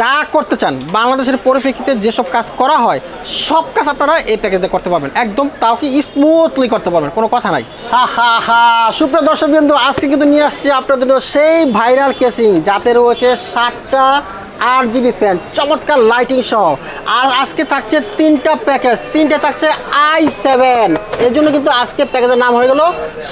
যা করতে চান, বাংলাদেশের পরিপ্রেক্ষিতে যেসব কাজ করা হয়, সব কাজ আপনারা এই প্যাকেজে করতে পারবেন। একদম তাও কি স্মুথলি করতে পারবেন, কোনো কথা নাই। হা হা হা, সুপ্রিয় দর্শক বিন্দু আজকে কিন্তু নিয়ে আসছি আপনাদের সেই ভাইরাল কেসিং যাতে রয়েছে ষাটটা আট জিবি ফ্যান, চমৎকার লাইটিং সহ। আর আজকে থাকছে তিনটা প্যাকেজ তিনটে থাকছে আই সেভেন এর জন্য কিন্তু আজকে প্যাকেজের নাম হয়ে গেল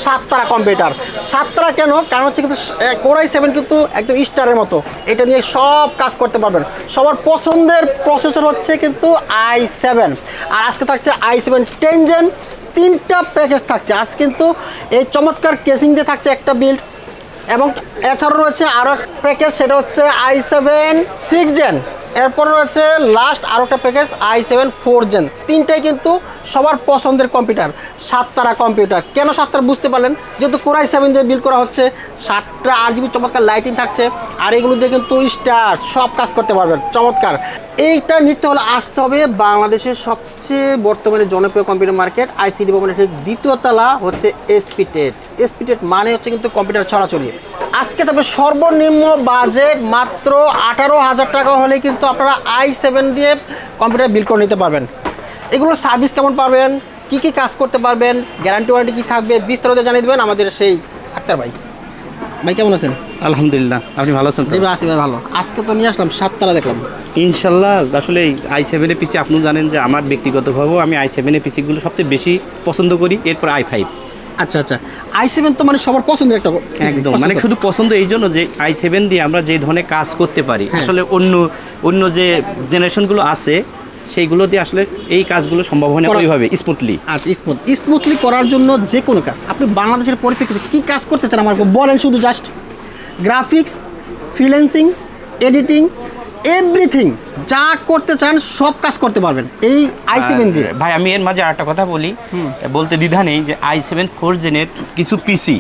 সাততারা কম্পিউটার সাততারা কেন? কারণ হচ্ছে কিন্তু কোরাই সেভেন কিন্তু একদম স্টারের মতো। এটা নিয়ে সব কাজ করতে পারবেন। সবার পছন্দের প্রসেসর হচ্ছে কিন্তু আই সেভেন আর আজকে থাকছে আই সেভেন টেনজেন তিনটা প্যাকেজ থাকছে। আজ কিন্তু এই চমৎকার কেসিং দিয়ে থাকছে একটা বিল্ড এবং এছাড়াও রয়েছে আরও প্যাকেজ সেটা হচ্ছে আই সেভেন সিক্স জেন এরপর রয়েছে লাস্ট আরও একটা package I seven four gen তিনটাই কিন্তু সবার পছন্দের কম্পিউটার, সাততারা কম্পিউটার। কেন সাততারা বুঝতে পারলেন? যেহেতু কোরাই সেভেন দিয়ে বিল করা হচ্ছে, সাতটা আট জিবি চমৎকার লাইটিং থাকছে, আর এগুলো দিয়ে কিন্তু স্টার সব কাজ করতে পারবেন, চমৎকার। এইটা নিতে হলে আসতে হবে বাংলাদেশের সবচেয়ে বর্তমানে জনপ্রিয় কম্পিউটার মার্কেট আইসিডি ভবনের ঠিক দ্বিতীয় তলা হচ্ছে এসপি টেট এসপি টেট মানে হচ্ছে কিন্তু কম্পিউটার ছড়াছড়ি। আজকে তবে সর্বনিম্ন বাজেট মাত্র আঠারো হাজার টাকা হলে কিন্তু আপনারা আই সেভেন দিয়ে কম্পিউটার বিল করে নিতে পারবেন। এগুলোর সার্ভিস কেমন পাবেন? কি কি কাজ করতে পারবেন? গ্যারান্টি ওয়ারেন্টি কি থাকবে? বিস্তারিত জানিয়ে দেবেন আমাদের সেই আক্তার ভাই। ভাই কেমন আছেন? আলহামদুলিল্লাহ। আপনি ভালো আছেন? জি ভাই আসি ভাই ভালো। আজকে তো নিয়ে আসলাম সাততলা দেখলাম। ইনশাল্লাহ আসলে আই সেভেনের পিসি আপনি জানেন যে আমার ব্যক্তিগতভাবেও আমি আই সেভেনের পিসিগুলো সবচেয়ে বেশি পছন্দ করি এরপর আই ফাইভ আচ্ছা আচ্ছা। আই সেভেন তো মানে সবার পছন্দের একটা একদম। মানে শুধু পছন্দ এই জন্য যে আই সেভেন দিয়ে আমরা যে ধরনের কাজ করতে পারি। হ্যাঁ। আসলে অন্য অন্য যে জেনারেশনগুলো আছে সেইগুলো দিয়ে আসলে এই কাজগুলো সম্ভব হয় না ওইভাবে স্মুথলি। আচ্ছা স্মুথ স্মুথলি করার জন্য যে কোনো কাজ। আপনি বাংলাদেশের পরিপ্রেক্ষিতে কী কাজ করতে চান আমাকে বলেন শুধু just graphics freelancing editing everything যা করতে চান সব কাজ করতে পারবেন। এই আই সেভেন দিয়ে। ভাই আমি এর মাঝে আরেকটা কথা বলি। বলতে দ্বিধা নেই যে আই সেভেন ফোর জেনের কিছু পিসি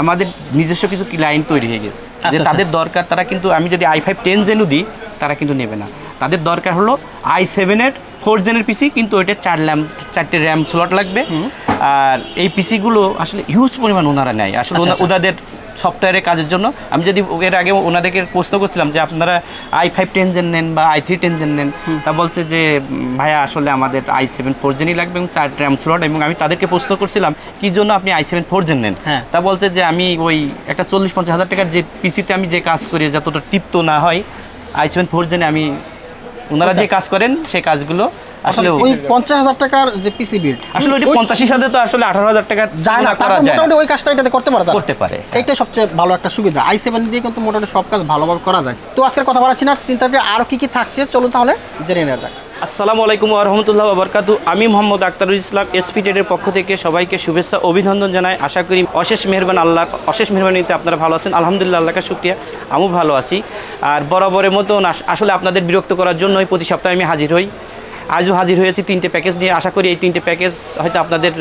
আমাদের নিজস্ব কিছু ক্লায়েন্ট তৈরি হয়ে গেছে। যে আচ্ছা, তাদের দরকার তারা কিন্তু আমি যদি আই ফাইভ টেন জেনও দিই তারা কিন্তু নেবে না। তাদের দরকার হলো আই সেভেনের ফোর জেনের পিসি কিন্তু ওইটা চার র্যাম চারটে র্যাম স্লট লাগবে। আর এই পিসিগুলো আসলে হিউজ পরিমাণ ওনারা নেয়। আসলে আচ্ছা, আচ্ছা। ওনাদের সফটওয়্যারের কাজের জন্য। আমি যদি এর আগে ওনাদেরকে প্রশ্ন করছিলাম যে আপনারা আই ফাইভ টেন জেন নেন বা আই থ্রি টেন জেন নেন তা বলছে যে ভাইয়া আসলে আমাদের আই সেভেন ফোর জেনই লাগবে এবং চার র্যাম স্লট এবং আমি তাদেরকে প্রশ্ন করছিলাম কি জন্য আপনি আই সেভেন ফোর জেন নেন? হ্যাঁ। তা বলছে যে আমি ওই একটা চল্লিশ পঞ্চাশ হাজার টাকার যে পিসিতে আমি যে কাজ করি যতটা টিপ্ত না হয় আই সেভেন ফোর জেনে আমি ওনারা যে কাজ করেন সেই কাজগুলো আসলে ওই পঞ্চাশ হাজার টাকার যে পিসি বিল আসলে ওই পঞ্চাশি সাথে তো আসলে আঠারো হাজার টাকা যায় না করা যায় মোটামুটি ওই কাজটা এটাতে করতে পারে করতে পারে এটাই সবচেয়ে ভালো একটা সুবিধা। আই সেভেন দিয়ে কিন্তু মোটামুটি সব কাজ ভালোভাবে করা যায়। তো আজকের কথা বলাচ্ছি না তিন তারিখে আরও কী কী থাকছে চলুন তাহলে জেনে নেওয়া যাক। আসসালামু আলাইকুম রহমতুল্লাহ বাবরকাতু আমি মোহাম্মদ আক্তারুল ইসলাম এসপি টেডের পক্ষ থেকে সবাইকে শুভেচ্ছা, অভিনন্দন জানাই। আশা করি অশেষ মেহরবান আল্লাহ অশেষ মেহরবানিতে আপনারা ভালো আছেন। আলহামদুলিল্লাহ আল্লাহকে শুক্রিয়া। আমিও ভালো আছি। আর বরাবরের মতন আসলে আপনাদের বিরক্ত করার জন্যই প্রতি সপ্তাহে আমি হাজির হই। আজও হাজির হয়েছি তিনটে প্যাকেজ নিয়ে। আশা করি এই তিনটে প্যাকেজ হয়তো আপনাদের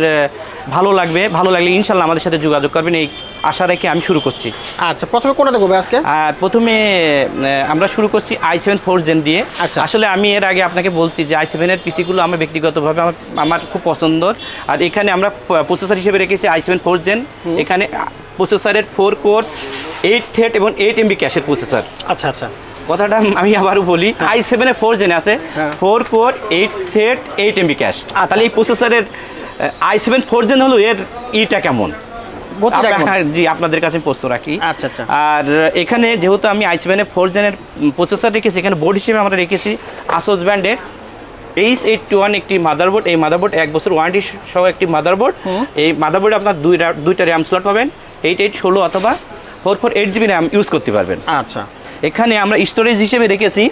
ভালো লাগবে। ভালো লাগলে ইনশাল্লাহ আমাদের সাথে যোগাযোগ করবেন। এই আশা রেখে আমি শুরু করছি। আচ্ছা প্রথমে কোনটা দেখব আজকে? প্রথমে আমরা শুরু করছি আই সেভেন ফোর জেন দিয়ে। আচ্ছা। আসলে আমি এর আগে আপনাকে বলছি যে আই সেভেনের পিসিগুলো আমার ব্যক্তিগতভাবে আমার আমার খুব পছন্দর। আর এখানে আমরা প্রসেসর হিসেবে রেখেছি আই সেভেন ফোর জেন এখানে প্রসেসরের ফোর কোর এইট থ্রেড এবং এইট এমবি ক্যাশের প্রসেসর আচ্ছা আচ্ছা। কথাটা আমি আবারও বলি আই সেভেনের ফোর জেনে আছে। Four core eight thread eight MB cache তাহলে এই প্রসেসরের আই সেভেন ফোর জেন হলো এর ইটা কেমন? হ্যাঁ, জি আপনাদের কাছে প্রস্তুত রাখি। আচ্ছা, আচ্ছা। আর এখানে যেহেতু আমি আইস সেভেনের ফোর জেনের প্রসেসর রেখেছি এখানে বোর্ড হিসেবে আমরা রেখেছি আসোস ব্র্যান্ডের এইচ এইট ওয়ান একটি মাদারবোর্ড এই মাদারবোর্ড এক বছর ওয়ারেন্টি সহ একটি মাদারবোর্ড এই মাদারবোর্ডে আপনার দুই দুইটা র্যাম স্লট পাবেন এইট এইট ষোলো অথবা four four eight GB RAM use করতে পারবেন। আচ্ছা। এখানে আমরা স্টোরেজ হিসেবে রেখেছি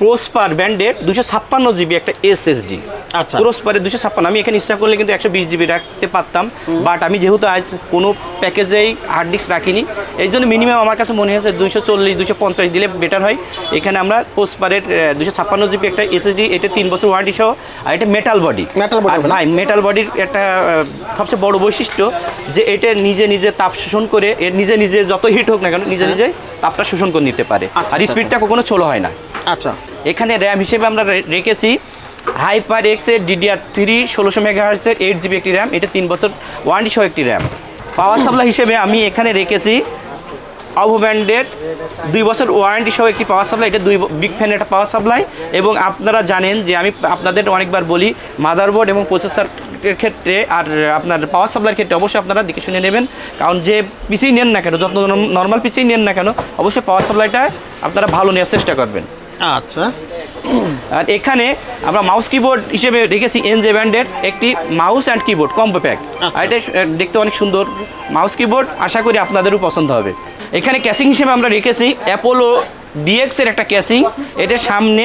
প্রোসপার ব্র্যান্ডের দুশো ছাপ্পান্ন জিবি একটা এসএসডি আচ্ছা। প্রোসপারের দুশো ছাপ্পান্ন। আমি এখানে ইনস্টল করলে কিন্তু একশো বিশ জিবি রাখতে পারতাম বাট আমি যেহেতু আজ কোনো প্যাকেজেই হার্ড ডিস্ক রাখিনি এই জন্য মিনিমাম আমার কাছে মনে হয়েছে দুশো চল্লিশ দুশো পঞ্চাশ দিলে বেটার হয়। এখানে আমরা প্রোসপারের দুশো ছাপ্পান্ন জিবি একটা এসএসডি এটা তিন বছর ওয়ারেন্টি সহ আর এটা মেটাল বডি মেটাল বডি? ভাই মেটাল বডির একটা সবচেয়ে বড় বৈশিষ্ট্য যে এটা নিজে নিজে তাপ শোষণ করে এর নিজে নিজে যত হিট হোক না কেন নিজে নিজে তাপটা শোষণ করে নিতে পারে। আচ্ছা, আর আচ্ছা, স্পিডটা কখনো ছোলো হয় না। আচ্ছা। এখানে র্যাম হিসেবে আমরা রেখেছি হাইপার এক্সের ডিডিআর থ্রি ষোলোশো মেগাহার্সের এইট জিবি একটি র্যাম এটা তিন বছর ওয়ারেন্টি সহ একটি র্যাম পাওয়ার সাপ্লাই হিসেবে আমি এখানে রেখেছি অভো ব্র্যান্ডের দুই বছর ওয়ারেন্টি সহ একটি পাওয়ার সাপ্লাই এটা দুই বিগ ফ্যান একটা পাওয়ার সাপ্লাই এবং আপনারা জানেন যে আমি আপনাদের অনেকবার বলি মাদারবোর্ড এবং প্রসেসর ক্ষেত্রে আর আপনার পাওয়ার সাপ্লাইয়ের ক্ষেত্রে অবশ্যই আপনারা দেখে শুনে নেবেন। কারণ যে পিসি নেন না কেন যত নর্মাল পিসি নেন না কেন অবশ্যই পাওয়ার সাপ্লাইটা আপনারা ভালো নেওয়ার চেষ্টা করবেন। আচ্ছা। আর এখানে আমরা মাউস কিবোর্ড হিসেবে রেখেছি এনজে ব্যান্ডের একটি mouse and keyboard combo pack এটা দেখতে অনেক সুন্দর। মাউস কিবোর্ড আশা করি আপনাদেরও পছন্দ হবে। এখানে ক্যাসিং হিসেবে আমরা রেখেছি অ্যাপোলো ডিএক্সের একটা ক্যাসিং এটার সামনে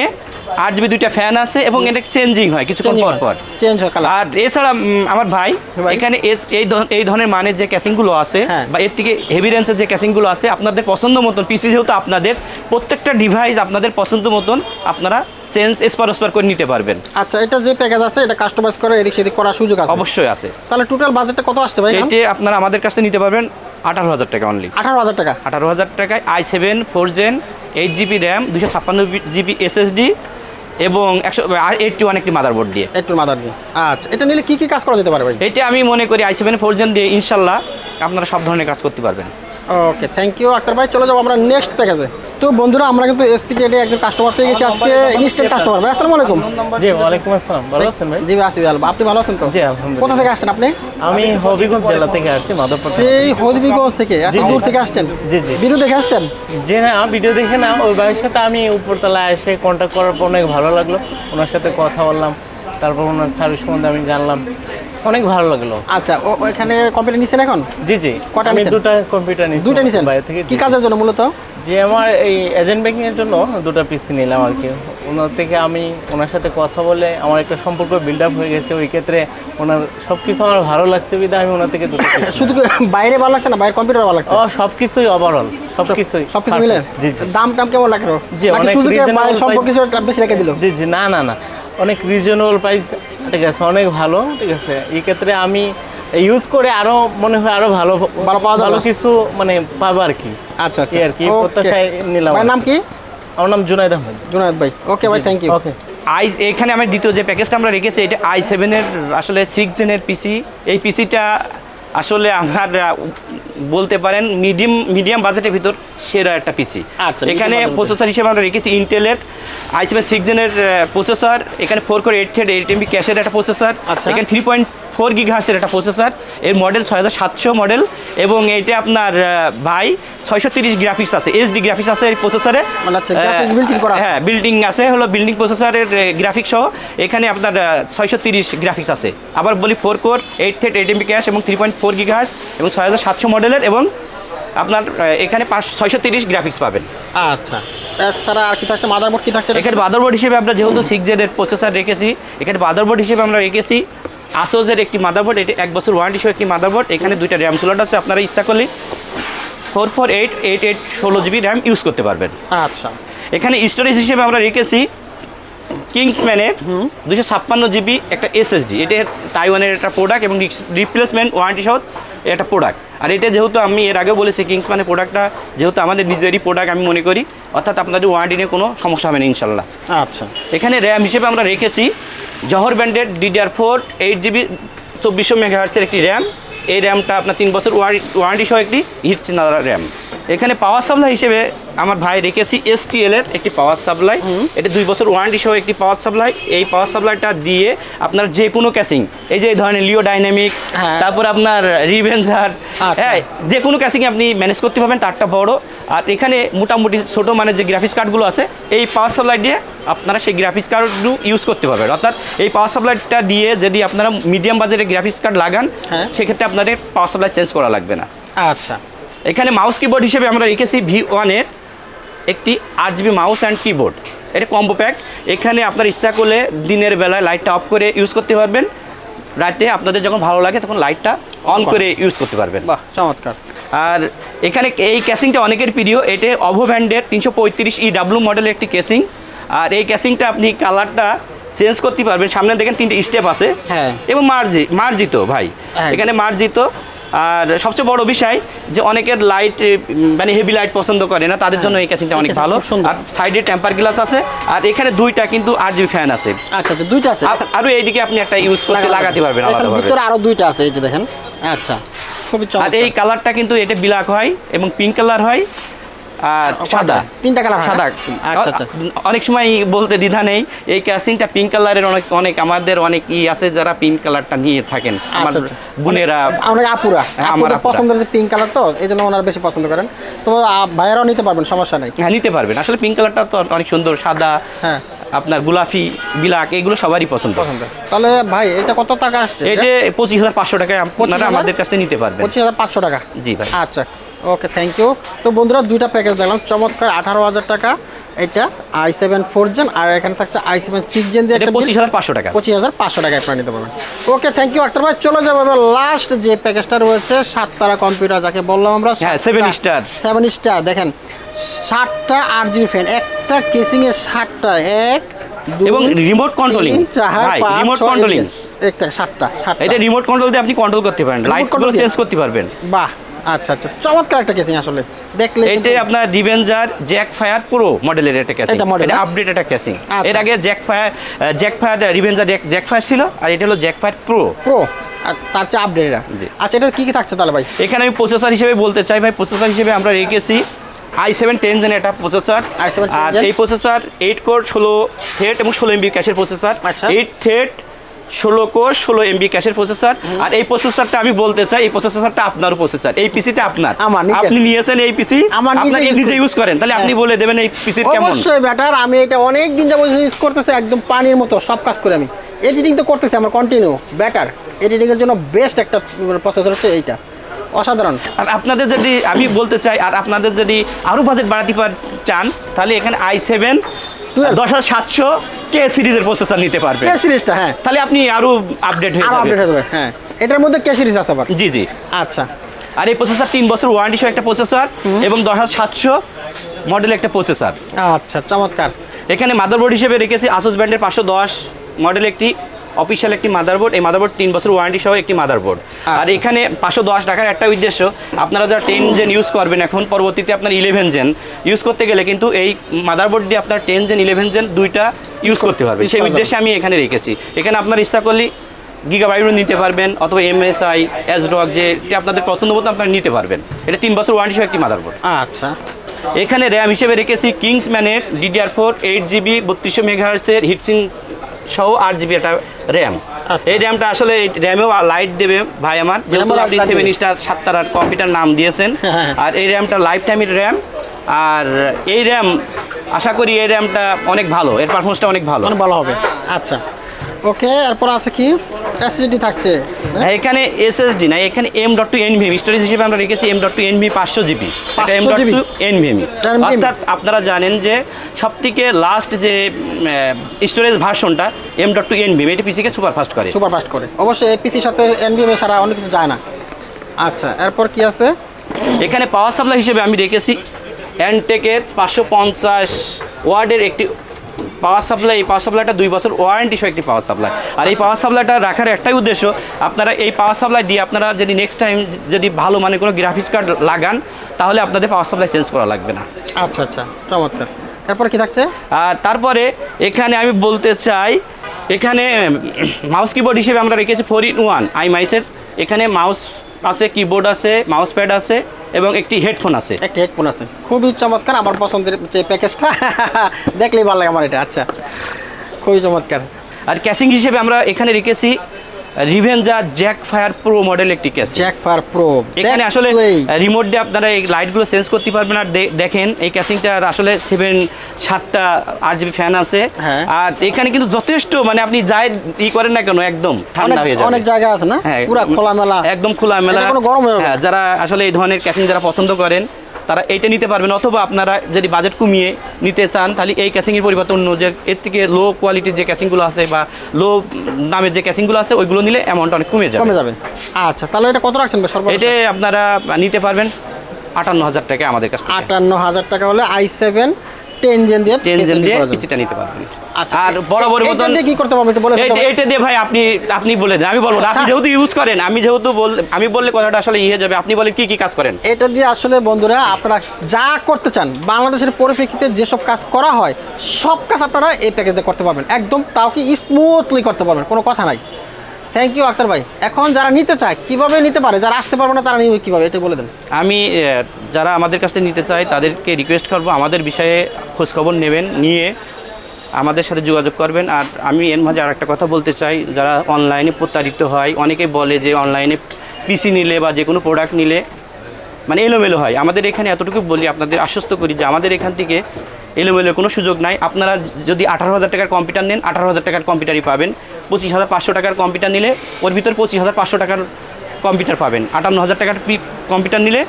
আট জিবি দুইটা ফ্যান আছে এবং এটা চেঞ্জিং হয় কিছুক্ষণ পর পর চেঞ্জ হয় কালার আর এছাড়া আমার ভাই। এখানে এই এই ধরনের মানের যে ক্যাসিংগুলো আছে হ্যাঁ। বা এর থেকে হেভি রেঞ্জের যে ক্যাসিংগুলো আছে আপনাদের পছন্দ মতন পিসি যেহেতু আপনাদের প্রত্যেকটা ডিভাইস আপনাদের পছন্দ মতন আপনারা সেন্স এসপার ওসপার করে নিতে পারবেন। আচ্ছা এটা যে প্যাকেজ আছে এটা কাস্টমাইজ করে এদিক সেদিক করার সুযোগ আছে? অবশ্যই আছে। তাহলে টোটাল বাজেটটা কত আসছে ভাই এটি আপনারা আমাদের কাছে নিতে পারবেন আঠারো হাজার টাকা অনলি আঠারো হাজার টাকা? আঠারো হাজার টাকায় I seven four gen eight GB RAM দুশো ছাপ্পান্ন জিবি এসএসডি এবং একশো এইটটি ওয়ান একটি মাদারবোর্ড দিয়ে। একটু মাদার দিন আচ্ছা এটা নিলে কি কি কাজ করা যেতে পারে ভাই? এটা আমি মনে করি আই সেভেন ফোর জেন দিয়ে ইনশাল্লাহ আপনারা সব ধরনের কাজ করতে পারবেন। ওকে থ্যাংক ইউ আক্তার ভাই চলে যাব আমরা নেক্সট প্যাকেজে তো বন্ধুরা আমরা কিন্তু এসপি এসপিটি একজন কাস্টমার পেয়ে গেছি আজকে ইনস্ট্যান্ট কাস্টমার ভাই আসসালামু আলাইকুম। জি ওয়ালাইকুম আসসালাম। ভালো আছেন ভাই? জি ভাই আসি ভাই আপনি ভালো আছেন তো? জি, আলহামদুলিল্লাহ। কোথা থেকে আসছেন আপনি? আমি হবিগঞ্জ জেলা থেকে আসছি মাধবপুর থেকে। সেই হলদিগঞ্জ থেকে এত জি, জি। দূর থেকে আসছেন? জি, জি। ভিডিও দেখে আসছেন? যে না ভিডিও দেখে না ওই ভাইয়ের সাথে আমি উপরতলায় এসে কন্ট্যাক্ট করার পর অনেক ভালো লাগল। ওনার সাথে কথা বললাম তারপর ওনার সার্ভিস সম্বন্ধে আমি জানলাম। অনেক ভালো লাগল। আচ্ছা এখানে কম্পিউটার নিছেন এখন? জি জি। কটা নিছেন? দুটা কম্পিউটার নিয়েছি দুইটা নিছেন? বাইরে থেকে কি কাজের জন্য মূলত? যে আমার এই এজেন্ট ব্যাংকিং এর জন্য দুটো পিসি নিলাম আর কি। ওনার থেকে আমি ওনার সাথে কথা বলে আমার একটা সম্পর্ক বিল্ড আপ হয়ে গেছে ওই ক্ষেত্রে ওনার সব কিছু আমার ভালো লাগছে বিধায় আমি ওনার থেকে দুটো শুধু বাইরে ভালো লাগছে না? বাইরে কম্পিউটার ভালো লাগছে? ও সব কিছুই ওভারঅল সব কিছুই সব কিছু মিলে? জি জি। দাম টাম কেমন লাগল জি, অনেক reasonable সব কিছু একটা বেশি রেখে দিল? জি জি না না না। অনেক রিজনেবল প্রাইস ঠিক আছে অনেক ভালো ঠিক আছে। এই ক্ষেত্রে আমি ইউজ করে আরও মনে হয় আরও ভালো ভালো কিছু মানে পাবো আর কি। আচ্ছা আচ্ছা। আর কি. প্রত্যাশায় নিলাম নাম কি। আমার নাম জুনাইদ আহমেদ। জুনায়দ ভাই। ওকে ভাই থ্যাংক ইউ ওকে আই এখানে আমরা দ্বিতীয় যে প্যাকেজটা আমরা রেখেছি এটা আই সেভেনের আসলে সিক্স জেনের পিসি এই পিসিটা আসলে আমার বলতে পারেন মিডিয়াম মিডিয়াম বাজেটের ভিতর সেরা একটা পিসি আচ্ছা, এখানে প্রসেসর হিসেবে আমরা রেখেছি ইন্টেলের আই সেভেন সিক্স জেনের প্রসেসর এখানে four core eight thread eight MB ক্যাশের একটা প্রসেসর আচ্ছা। এখানে থ্রি পয়েন্ট ফোর গিগ হার্সের একটা প্রসেসর এর মডেল ছয় হাজার সাতশো মডেল এবং এটা আপনার ভাই ছয়শো তিরিশ গ্রাফিক্স আছে এইচডি গ্রাফিক্স আছে এই প্রসেসরে মানে। হ্যাঁ বিল্ডিং আছে হলো বিল্ডিং প্রসেসরের গ্রাফিক্স সহ। এখানে আপনার ছয়শো তিরিশ গ্রাফিক্স আছে। আবার বলি ফোর কোর এইট থেট এইট এমবি ক্যাশ এবং থ্রি পয়েন্ট ফোর গিগাহার্স এবং ছয় হাজার সাতশো মডেলের এবং আপনার এখানে পাঁচ ছয়শো তিরিশ গ্রাফিক্স পাবেন। আচ্ছা এছাড়া আর কি থাকছে? মাদারবোর্ড কি থাকছে? এখানে মাদারবোর্ড হিসেবে আমরা যেহেতু সিক্স জেডের প্রসেসর রেখেছি এখানে মাদারবোর্ড হিসেবে আমরা রেখেছি আসোজের একটি মাদারবোর্ড এটি এক বছর ওয়ারেন্টি সহ একটি মাদারবোর্ড এখানে দুইটা র্যাম স্লট আছে আপনারা ইচ্ছা করলে four four eight eight eight ষোলো জিবি র্যাম ইউজ করতে পারবেন। আচ্ছা। এখানে স্টোরেজ হিসেবে আমরা রেখেছি কিংসম্যানের দুশো ছাপ্পান্ন জিবি একটা এসএসডি এটা তাইওয়ানের একটা প্রোডাক্ট এবং রিপ্লেসমেন্ট ওয়ারেন্টি সহ একটা প্রোডাক্ট আর এটা যেহেতু আমি এর আগেও বলেছি কিংসম্যানের প্রোডাক্টটা যেহেতু আমাদের নিজেরই প্রোডাক্ট আমি মনে করি অর্থাৎ আপনাদের ওয়ারেন্টি নিয়ে কোনো সমস্যা হবে না ইনশাল্লাহ। আচ্ছা। এখানে র্যাম হিসেবে আমরা রেখেছি জহর ব্যান্ডের ডিডিআর ফোর এইট জিবি চব্বিশশো মেগাহার্সের একটি র্যাম এই র্যামটা আপনার তিন বছর ওয়ারেন্টি সহ একটি হিট র্যাম এখানে পাওয়ার সাপ্লাই হিসেবে আমার ভাই রেখেছি এসটিএল এর একটি পাওয়ার সাপ্লাই এটা দুই বছর ওয়ারেন্টি সহ একটি পাওয়ার সাপ্লাই এই পাওয়ার সাপ্লাইটা দিয়ে আপনার যে কোনো ক্যাসিং এই যে এই ধরনের লিও ডাইনামিক হ্যাঁ। তারপর আপনার রিভেঞ্জার আচ্ছা। হ্যাঁ যে কোনো ক্যাসিং আপনি ম্যানেজ করতে পারবেন তারটা বড়। আর এখানে মোটামুটি ছোটো মানে যে গ্রাফিক্স কার্ডগুলো আছে এই পাওয়ার সাপ্লাই দিয়ে আপনারা সেই গ্রাফিক্স কার্ডগুলো ইউজ করতে পারবেন। অর্থাৎ এই পাওয়ার সাপ্লাইটা দিয়ে যদি আপনারা মিডিয়াম বাজেটের গ্রাফিক্স কার্ড লাগান হ্যাঁ। সেক্ষেত্রে আপনাদের পাওয়ার সাপ্লাই চেঞ্জ করা লাগবে না। আচ্ছা। এখানে মাউস কিবোর্ড হিসেবে আমরা রেখেছি ভি ওয়ানের একটি আট জিবি মাউস অ্যান্ড কিবোর্ড এটা কম্বো প্যাক এখানে আপনার ইচ্ছা করলে দিনের বেলায় লাইটটা অফ করে ইউজ করতে পারবেন। রাতে আপনাদের যখন ভালো লাগে তখন লাইটটা অন করে ইউজ করতে পারবেন। বাহ চমৎকার। আর এখানে এই ক্যাসিংটা অনেকের প্রিয়। এটা অভো ব্যান্ডের তিনশো পঁয়ত্রিশ ই ডাব্লু মডেলের একটি ক্যাসিং আর এই ক্যাসিংটা আপনি কালারটা চেঞ্জ করতে পারবেন। সামনে দেখেন তিনটে স্টেপ আছে। হ্যাঁ। এবং মার্জি মার্জিত ভাই। হ্যাঁ। এখানে মার্জিত আর সবচেয়ে বড় বিষয় যে অনেকের লাইট মানে হেভি লাইট পছন্দ করে না তাদের জন্য এই ক্যাসিংটা অনেক ভালো। আর সাইডে টেম্পার গ্লাস আছে আর এখানে দুইটা কিন্তু আর জিবি ফ্যান আছে। আচ্ছা আচ্ছা দুইটা আছে। আর- এইদিকে আপনি একটা ইউজ করতে লাগাতে পারবেন আলাদাভাবে। ভিতরে আরও দুইটা আছে এই যে দেখেন। আচ্ছা খুবই আর এই কালারটা কিন্তু এটা ব্ল্যাক হয় এবং পিঙ্ক কালার হয়। সাদা। তিনটা কালার সাদা। আচ্ছা আচ্ছা। অনেক সময় বলতে দ্বিধা নেই। এই ক্যাসিংটা পিঙ্ক কালারের অনেক অনেক আমাদের অনেক ই আছে যারা পিঙ্ক কালারটা নিয়ে থাকেন। আমার আচ্ছা, আচ্ছা। বোনেরা আমরা আপুরা। হ্যাঁ, আমার। পছন্দের পিঙ্ক কালার তো এই জন্য ওনারা বেশি পছন্দ করেন। তো ভাইয়ারাও নিতে পারবেন সমস্যা নেই। হ্যাঁ নিতে পারবেন। আসলে পিঙ্ক কালারটা তো অনেক সুন্দর সাদা হ্যাঁ। আপনার গোলাপি বিলাক এগুলো সবারই পছন্দ। পছন্দ। তাহলে ভাই এটা কত টাকা আসছে? এই যে পঁচিশ হাজার পাঁচশো টাকায় আপনারা আমাদের কাছ থেকে নিতে পারবেন। পঁচিশ হাজার পাঁচশো টাকা? জি ভাই। আচ্ছা। ওকে থ্যাংক ইউ তো বন্ধুরা দুইটা প্যাকেজ দেখলাম। চমৎকার আঠারো হাজার টাকা। এটা আই সেভেন ফোর জেন আর এখানে থাকছে আই সেভেন সিক্স জেন দিয়ে পঁচিশ হাজার পাঁচশো টাকা। পঁচিশ হাজার পাঁচশো টাকা আপনারা নিতে পারবেন। ওকে থ্যাংক ইউ আক্তার ভাই। চলে যাব এবার লাস্ট যে প্যাকেজটা রয়েছে সাত তারা কম্পিউটার যাকে বললাম আমরা। সেভেন স্টার সেভেন স্টার দেখেন। ষাটটা আট জিবি ফ্যান একটা কেসিং এর ষাটটা এক এবং remote ছয়, controlling। এদিকে। একটা ষাটটা ষাটটা এটা রিমোট কন্ট্রোল দিয়ে আপনি কন্ট্রোল করতে পারেন। Control দিয়ে? চেঞ্জ করতে পারবেন। বাহ আচ্ছা আচ্ছা চমৎকার একটা কেসিং আসলে। দেখলে কিন্তু- আপনার রিভেঞ্জার জ্যাক ফায়ার প্রো মডেলের এটা model, এটা হ্যাঁ? আপডেট একটা ক্যাসিং আচ্ছা। এর আগে jack fire jack fire revenger jack fire ছিল আর এটা হলো জ্যাক ফায়ার প্রো প্রো আর তার চেয়ে আপডেট এটা আচ্ছা এটা কি কি থাকছে তাহলে ভাই? এখানে আমি প্রসেসর হিসেবে বলতে চাই ভাই প্রসেসর হিসেবে আমরা রেখেছি আই সেভেন টেন জেন এটা প্রসেসর i7 10 আর এই প্রসেসর এইট কোর ষোলো থ্রেড এবং ষোলো এমবি ক্যাশের প্রসেসর আচ্ছা। এইট থ্রেড ষোলো কোর ষোলো এমবি ক্যাশের প্রসেসর আর এই প্রসেসরটা আমি বলতে চাই এই প্রসেসরটা আপনার প্রসেসর এই পিসিটা আপনার। আপনি নিয়েছেন এই পিসি আমার নিজে আপনাকে নিজে ইউজ করেন। তাহলে আপনি হ্যাঁ। বলে দেবেন এই পিসির কেমন? অবশ্যই ব্যাটার আমি এটা অনেক দিন যাবত ইউজ করতেছি একদম পানির মতো সব কাজ করে আমি। এডিটিং তো করতেছি আমার কন্টিনিউ ব্যাটার এডিটিং এর জন্য বেস্ট একটা প্রসেসর হচ্ছে এইটা। অসাধারণ। আর আপনাদের যদি আমি বলতে চাই আর আপনাদের যদি আরও বাজেট বাড়াতে পার চান তাহলে এখানে আই সেভেন। দশ হাজার সাতশো কে সিরিজের প্রসেসর নিতে পারবে। কে সিরিজটা হ্যাঁ। তাহলে আপনি আরও আপডেট হয়ে যাবে। আপডেট হয়ে যাবে হ্যাঁ। এটার মধ্যে কে সিরিজ আছে আবার? জি জি। আচ্ছা। আর এই প্রসেসর তিন বছর ওয়ারেন্টি সহ একটা প্রসেসর এবং দশ হাজার সাতশো মডেল একটা প্রসেসর আচ্ছা চমৎকার। এখানে মাদারবোর্ড হিসেবে রেখেছি আসুস ব্র্যান্ডের পাঁচশো দশ মডেল একটি। অফিসিয়াল একটি মাদারবোর্ড এই মাদারবোর্ড তিন বছর ওয়ারেন্টি সহ একটি মাদারবোর্ড আর এখানে পাঁচশো দশ টাকার একটা উদ্দেশ্য আপনারা যারা টেন জেন ইউজ করবেন এখন পরবর্তীতে আপনার ইলেভেন জেন ইউজ করতে গেলে কিন্তু এই মাদারবোর্ড দিয়ে আপনার টেন জেন ইলেভেন জেন দুইটা ইউজ করতে পারবেন। সেই উদ্দেশ্যে আমি এখানে রেখেছি। এখানে আপনার ইচ্ছা করলে গিগাবাইটও নিতে পারবেন অথবা এমএসআই এসডক যে যে আপনাদের পছন্দ মতো আপনারা নিতে পারবেন। এটা তিন বছর ওয়ারেন্টি সহ একটি মাদারবোর্ড আচ্ছা। এখানে র্যাম হিসেবে রেখেছি কিংস ম্যানের ডিডিআর ফোর এইট জিবি বত্রিশশো মেগাহার্সের হিটসিং সহ আট জিবি একটা র্যাম আচ্ছা। এই র্যামটা আসলে এই র্যামেও লাইট দেবে ভাই আমার। যেহেতু আপনি সেভেন স্টার সাতটার কম্পিউটার নাম দিয়েছেন। হ্যাঁ, হ্যাঁ। আর এই র্যামটা লাইফ টাইমের র্যাম আর এই র্যাম আশা করি এই র্যামটা অনেক ভালো। এর পারফরমেন্সটা অনেক ভালো। ভালো হবে। আচ্ছা। ওকে এরপর আছে কি? এসএসডি থাকছে হ্যাঁ, এখানে এসএসডি না এখানে M dot two NVMe storage হিসেবে আমরা রেখেছি এম ডট টু এনভি পাঁচশো GB M 500 dot? Two NVMe? অর্থাৎ আপনারা জানেন যে সবথেকে লাস্ট যে স্টোরেজ ভার্সনটা এম ডট টু এনভিএম এটি পিসিকে সুপার ফাস্ট করে। সুপার ফাস্ট করে। অবশ্যই এপিসির সাথে এনবিএম ছাড়া অনেক কিছু যায় না। আচ্ছা এরপর কি আছে? এখানে পাওয়ার সাপ্লাই হিসেবে আমি রেখেছি অ্যান্টেকের পাঁচশো পঞ্চাশ ওয়ার্ডের একটি পাওয়ার সাপ্লাই এই পাওয়ার সাপ্লাইটা দুই বছর ওয়ারেন্টি সহ একটি পাওয়ার সাপ্লাই। আর এই পাওয়ার সাপ্লাইটা রাখার একটাই উদ্দেশ্য আপনারা এই পাওয়ার সাপ্লাই দিয়ে আপনারা যদি নেক্সট টাইম যদি ভালো মানে কোনো গ্রাফিক্স কার্ড লাগান তাহলে আপনাদের পাওয়ার সাপ্লাই চেঞ্জ করা লাগবে না। আচ্ছা আচ্ছা চমৎকার। এরপর কি থাকছে? তারপরে এখানে আমি বলতে চাই এখানে মাউস কিবোর্ড হিসেবে আমরা রেখেছি ফোর ইন ওয়ান আই মাইসের এখানে মাউস আছে কিবোর্ড আছে মাউস প্যাড আছে। এবং একটি হেডফোন আছে। একটি হেডফোন আছে। খুবই চমৎকার আমার পছন্দের যে প্যাকেজটা। দেখলেই ভালো লাগে আমার এটা আচ্ছা। খুবই চমৎকার। আর ক্যাশিং হিসেবে আমরা এখানে রেখেছি রিভেঞ্জা জ্যাক ফায়ার প্রো মডেল একটি ক্যাসিং জ্যাক ফায়ার প্রো এখানে আসলে রিমোট দিয়ে আপনারা এই লাইটগুলো চেঞ্জ করতে পারবেন আর দেখেন এই ক্যাসিংটার আসলে সেভেন সাতটা আট জিবি ফ্যান আছে। হ্যাঁ। আর এখানে কিন্তু যথেষ্ট মানে আপনি যাই ই করেন না কেন একদম ঠান্ডা হয়ে যাবে। অনেক জায়গা আছে না? পুরো পুরা খোলামেলা। একদম খোলামেলা। কোনো গরম হবে। হ্যাঁ যারা আসলে এই ধরনের ক্যাসিং যারা পছন্দ করেন তারা এইটা নিতে পারবেন অথবা আপনারা যদি বাজেট কমিয়ে নিতে চান তাহলে এই ক্যাশিংয়ের পরিবর্তে অন্য যে এর থেকে লো কোয়ালিটির যে ক্যাশিংগুলো আছে বা লো দামের যে ক্যাসিংগুলো আছে ওইগুলো নিলে অ্যামাউন্ট অনেক কমে যাবে। কমে যাবে। আচ্ছা তাহলে এটা কত রাখছেন এটা আপনারা নিতে পারবেন আটান্ন হাজার টাকা আমাদের কাছে আটান্ন হাজার টাকা হলে আই সেভেন টেন জেন দিয়ে টেন জেন দিয়ে নিতে পারবেন। আর বড় মতন দিয়ে কি করতে পারব একটু বলে এইটা- এইটা দিয়ে ভাই আপনি আপনি বলে দেন। আমি বলব আপনি যেহেতু ইউজ করেন আমি যেহেতু আমি বললে কথাটা আসলে ইয়ে যাবে। আপনি বলেন কি কি কাজ করেন? এটা দিয়ে আসলে বন্ধুরা আপনারা যা করতে চান বাংলাদেশের পরিপ্রেক্ষিতে যেসব কাজ করা হয় সব কাজ আপনারা এই প্যাকেজ দিয়ে করতে পারবেন। একদম তাও কি স্মুথলি করতে পারবেন কোনো কথা নাই। থ্যাংক ইউ আক্তার ভাই। এখন যারা নিতে চায় কীভাবে নিতে পারে? যারা আসতে পারবে না তারা নিবে কীভাবে? এটা বলে দেন। আমি যারা আমাদের কাছ থেকে নিতে চাই তাদেরকে রিকোয়েস্ট করব। আমাদের বিষয়ে খোঁজখবর নেবেন নিয়ে আমাদের সাথে যোগাযোগ করবেন। আর আমি এর মাঝে আর একটা কথা বলতে চাই, যারা অনলাইনে প্রতারিত হয়, অনেকে বলে যে অনলাইনে পিসি নিলে বা যে কোনো প্রোডাক্ট নিলে মানে এলোমেলো হয়। আমাদের এখানে এতটুকু বলি, আপনাদের আশ্বস্ত করি যে আমাদের এখান থেকে এলোমেলো কোনো সুযোগ নাই। আপনারা যদি আঠারো হাজার টাকার কম্পিউটার নেন, আঠারো হাজার টাকার কম্পিউটারই পাবেন। পঁচিশ হাজার পাঁচশো টাকার কম্পিউটার নিলে ওর ভিতর পঁচিশ হাজার পাঁচশো টাকার কম্পিউটার পাবেন। আটান্ন হাজার টাকার কম্পিউটার নিলে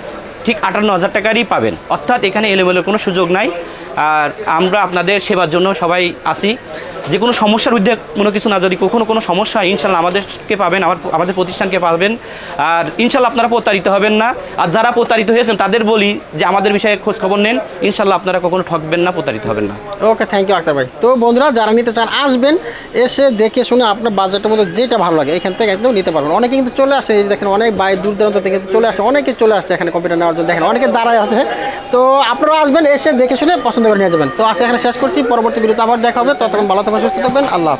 ঠিক আটান্ন হাজার টাকারই পাবেন। অর্থাৎ এখানে এলোমেলোর কোনো সুযোগ নাই। আর আমরা আপনাদের সেবার জন্য সবাই আসি। যে কোনো সমস্যার উদ্যোগ কোনো কিছু না, যদি কখনো কোনো সমস্যা ইনশাল্লাহ আমাদেরকে পাবেন, আমার আমাদের প্রতিষ্ঠানকে পাবেন। আর ইনশাল্লাহ আপনারা প্রতারিত হবেন না। আর যারা প্রতারিত হয়েছেন, তাদের বলি যে আমাদের বিষয়ে খোঁজ খবর নেন। ইনশাল্লাহ আপনারা কখনো ঠকবেন না, প্রতারিত হবেন না। ওকে থ্যাংক ইউ আক্তার ভাই। তো বন্ধুরা, যারা নিতে চান, আসবেন, এসে দেখে শুনে আপনার বাজেটের মধ্যে যেটা ভালো লাগে, এখান থেকে একদম নিতে পারবেন। অনেকে কিন্তু চলে আসে, এই দেখেন, অনেক বাইরে দূর দূরান্ত থেকে চলে আসে, অনেকে চলে আসছে এখানে কম্পিউটার নেওয়ার জন্য। দেখেন, অনেকে দাঁড়ায় আছে। তো আপনারা আসবেন, এসে দেখে শুনে পছন্দ করে নিয়ে যাবেন। তো আজকে এখানে শেষ করছি, পরবর্তী ভিডিওতে আবার দেখা হবে। ততক্ষণ ভালো থাকবেন সুস্থ থাকবেন আল্লাহ